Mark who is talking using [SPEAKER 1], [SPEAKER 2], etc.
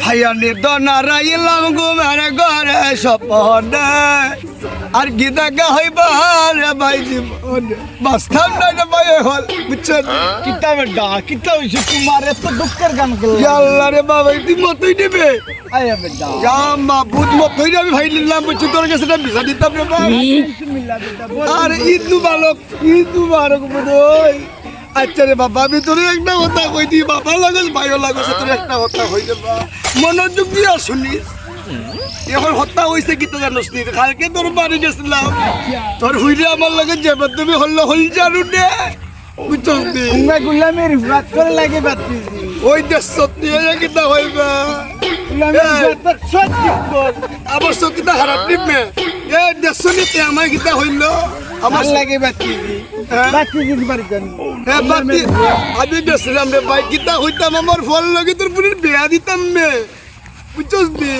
[SPEAKER 1] ভাইয়ানি দনারাইলাম ঘুমের ঘরে স্বপনে। আর গীতা গা হইবার ভাই জীবন? বাস্তব নাই না ভাই হল বুঝছেন?
[SPEAKER 2] কিতাবে ডা কিতা হইছে তোমার? এত দুঃখের গান করল
[SPEAKER 1] আল্লাহ রে বাবা তুই মতই নেবে।
[SPEAKER 2] আয় বেটা
[SPEAKER 1] মা বুধ মতই আমি ভাই নিলাম বুঝছি তোর কাছে একটা ভিসা দিতাম রে বাবা। আর ঈদ মুবারক ঈদ মুবারক বোধই আচ্ছা রে বাবা আমি তোর একটা কথা কই দিই বাবা লাগস ভাইও লাগস তোর একটা কথা কই দে বা মনোযোগ দিয়ে শুনি। এখন হত্যা হয়েছে কি তো জানোস নি কালকে তোর বাড়ি গেছিলাম। তোর হুইরে আমার লাগে যাবে তুমি হল্লো হল জানু নে। বুঝছস নি
[SPEAKER 2] উঙ্গা গুলামের রাত করে লাগে বাতি।
[SPEAKER 1] ওই দেশ নিয়ে কিতা হইবা? আমার চকিটা হারাপ নিবে এ আমার কিতা হইল। আমার
[SPEAKER 2] ভালো লাগে বাতি।
[SPEAKER 1] হ্যাঁ?
[SPEAKER 2] বাতি দিতে পারি কেন
[SPEAKER 1] বাতি। আমি গেছিলাম রে ভাই কিতা হইতাম আমার ফল লাগে তোর পুরীর বিয়া দিতাম মে বুঝছস
[SPEAKER 2] তোর